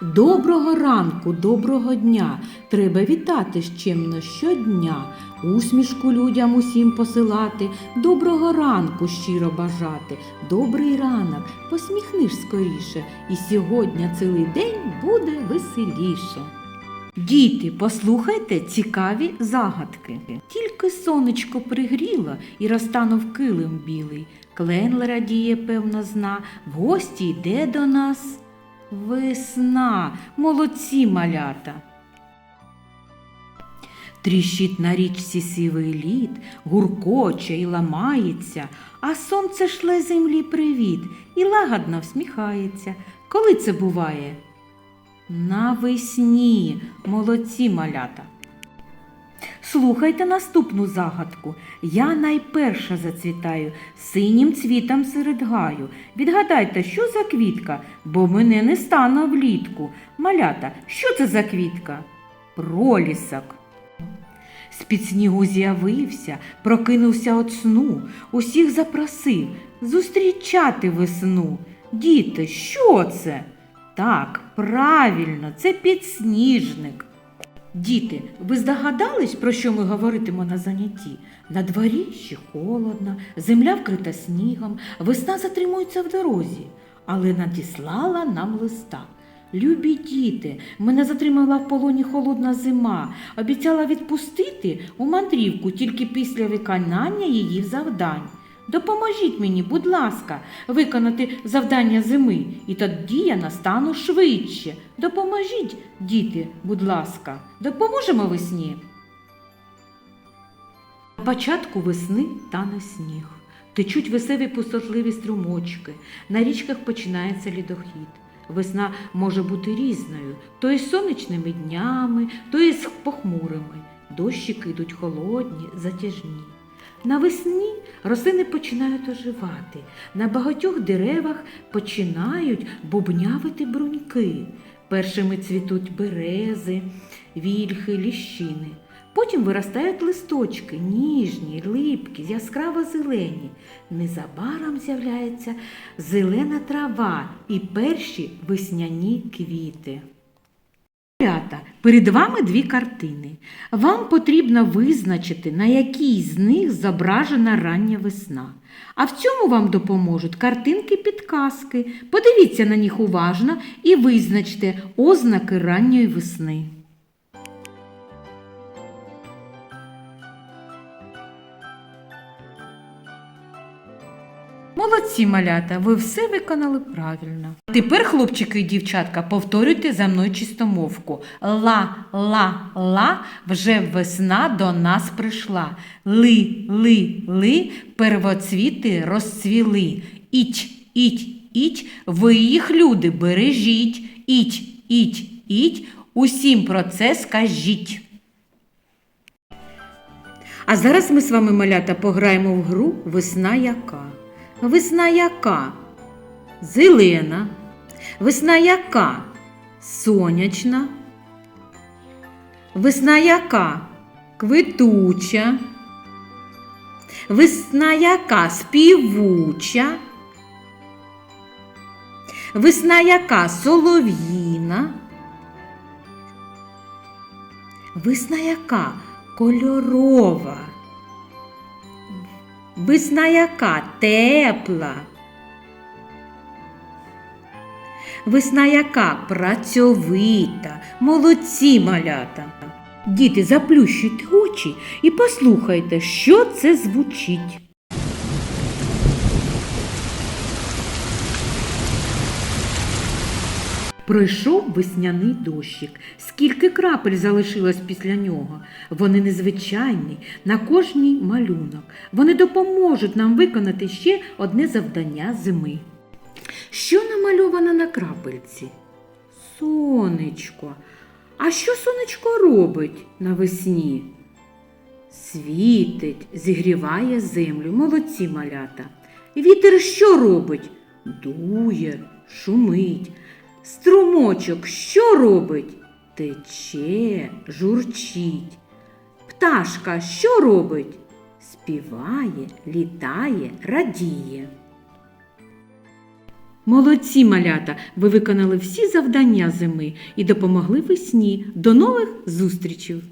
Доброго ранку, доброго дня. Треба вітати щемно щодня. Усмішку людям усім посилати, доброго ранку щиро бажати, добрий ранок, посміхнись скоріше, і сьогодні цілий день буде веселіше. Діти, послухайте цікаві загадки. Тільки сонечко пригріло і розтанув килим білий. Клен радіє, певно, зна, в гості йде до нас. Весна, молодці малята. Тріщить на річці сівий лід, гуркоче і ламається, а сонце шле землі привіт і лагодно всміхається. Коли це буває? Навесні, молодці малята. Слухайте наступну загадку. Я найперша зацвітаю синім цвітом серед гаю. Відгадайте, що за квітка, бо мене не стане влітку. Малята, що це за квітка? Пролісок. З-під снігу з'явився, прокинувся от сну, усіх запросив зустрічати весну. Діти, що це? Так, правильно, це підсніжник. Діти, ви здогадались, про що ми говоритимо на занятті? На дворі ще холодно, земля вкрита снігом, весна затримується в дорозі, але надіслала нам листа. Любі діти, мене затримала в полоні холодна зима, обіцяла відпустити у мандрівку тільки після виконання її завдань. Допоможіть мені, будь ласка, виконати завдання зими, і тоді я настану швидше. Допоможіть, діти, будь ласка, допоможемо весні. На початку весни тане сніг. Течуть веселі пустотливі струмочки, на річках починається лідохід. Весна може бути різною, то із сонячними днями, то із похмурими. Дощики йдуть холодні, затяжні. Навесні рослини починають оживати. На багатьох деревах починають бубнявити бруньки. Першими цвітуть берези, вільхи, ліщини. Потім виростають листочки, ніжні, липкі, яскраво зелені. Незабаром з'являється зелена трава і перші весняні квіти. Малята, перед вами дві картини. Вам потрібно визначити, на якій з них зображена рання весна. А в цьому вам допоможуть картинки-підказки. Подивіться на них уважно і визначте ознаки ранньої весни. Молодці, малята, ви все виконали правильно. Тепер, хлопчики і дівчатка, повторюйте за мною чистомовку. Ла, ла, ла, вже весна до нас прийшла. Ли, ли, ли, первоцвіти розцвіли. Іть, іть, іть, ви їх, люди, бережіть. Іть, іть, іть, усім про це скажіть. А зараз ми з вами, малята, пограємо в гру Весна яка. Весна яка? Зелена. Весна яка? Сонячна. Весна яка? Квитуча. Весна яка? Співуча. Весна яка? Солов'їна. Весна яка? Кольорова. Весна яка тепла. Весна яка працьовита, молодці малята. Діти, заплющуйте очі і послухайте, що це звучить. Пройшов весняний дощик. Скільки крапель залишилось після нього. Вони незвичайні, на кожній малюнок. Вони допоможуть нам виконати ще одне завдання зими. Що намальовано на крапельці? Сонечко. А що сонечко робить навесні? Світить, зігріває землю. Молодці малята. Вітер що робить? Дує, шумить. Струмочок що робить? Тече, журчить. Пташка що робить? Співає, літає, радіє. Молодці малята! Ви виконали всі завдання зими і допомогли весні. До нових зустрічей!